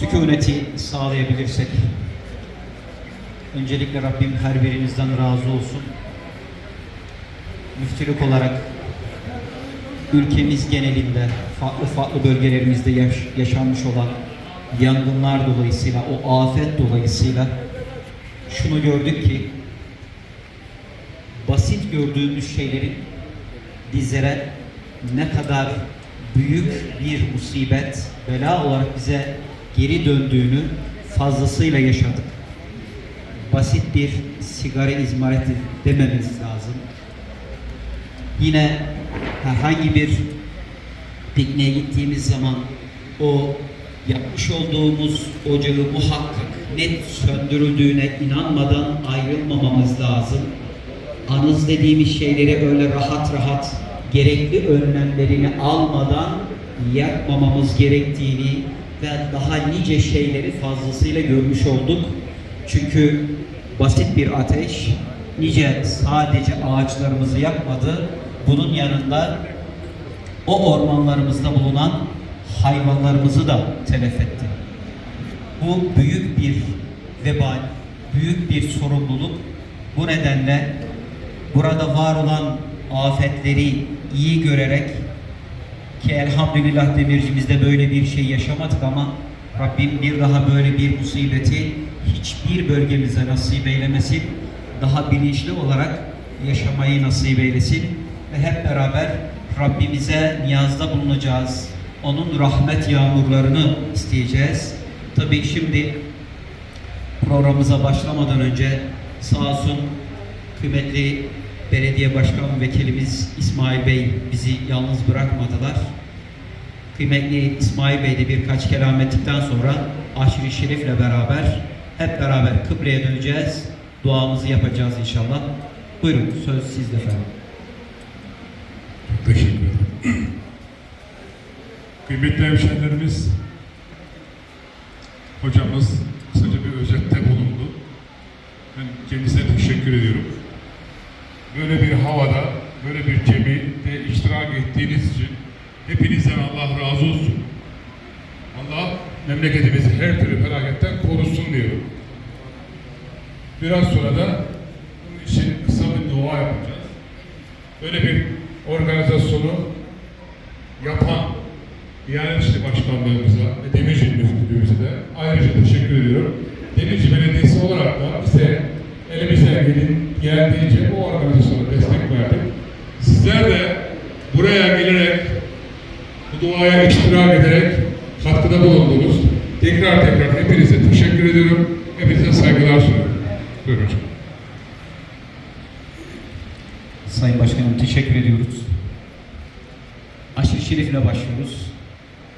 sükuneti sağlayabilirsek öncelikle Rabbim her birinizden razı olsun. Müftülük olarak ülkemiz genelinde farklı farklı bölgelerimizde yaş- yaşanmış olan yangınlar dolayısıyla, o afet dolayısıyla şunu gördük ki basit gördüğümüz şeylerin bizlere ne kadar büyük bir musibet, bela olarak bize geri döndüğünü fazlasıyla yaşadık. Basit bir sigara izmareti dememiz lazım. Yine herhangi bir pikniğe gittiğimiz zaman o yapmış olduğumuz ocağı muhakkak net söndürüldüğüne inanmadan ayrılmamamız lazım. Anız dediğimiz şeyleri öyle rahat rahat gerekli önlemlerini almadan yakmamamız gerektiğini ve daha nice şeyleri fazlasıyla görmüş olduk. Çünkü basit bir ateş nice sadece ağaçlarımızı yakmadı. Bunun yanında o ormanlarımızda bulunan hayvanlarımızı da telef etti. Bu büyük bir vebal, büyük bir sorumluluk. Bu nedenle burada var olan afetleri iyi görerek ki elhamdülillah demircimizde böyle bir şey yaşamadık ama Rabbim bir daha böyle bir musibeti hiçbir bölgemize nasip eylemesin. Daha bilinçli olarak yaşamayı nasip eylesin ve hep beraber Rabbimize niyazda bulunacağız. Onun rahmet yağmurlarını isteyeceğiz. Tabii şimdi programımıza başlamadan önce sağ olsun kıymetli belediye başkan vekilimiz İsmail Bey bizi yalnız bırakmadılar. Kıymetli İsmail Bey de birkaç kelam ettikten sonra Aşırı Şerif'le beraber hep beraber kıbleye döneceğiz. Duamızı yapacağız inşallah. Buyurun söz sizde efendim. Çok teşekkür ederim. Kıymetli hemşehrilerimiz, hocamız kısaca bir özette bulundu. Ben kendisine teşekkür ediyorum. Böyle bir havada, böyle bir cemiyette iştirak ettiğiniz için hepinizden Allah razı olsun. Allah memleketimizi her türlü felaketten korusun diyorum. Biraz sonra da bunun için kısa bir dua yapacağız. Böyle bir organizasyonu yapan Diyanet İşleri Başkanlığımıza ve Demirci Müftülüğümüze de ayrıca teşekkür ediyorum. Demirci Belediyesi olarak da bize elimizden gelin geldiğince bu organizasyona destek verdik. Sizler de buraya gelerek bu duaya iştirak ederek katkıda bulundunuz. Tekrar tekrar hepinize teşekkür ediyorum. Hepinize saygılar sunuyorum. Buyurun hocam. Sayın Başkanım teşekkür ediyoruz. Aşırı Şerif'le başlıyoruz.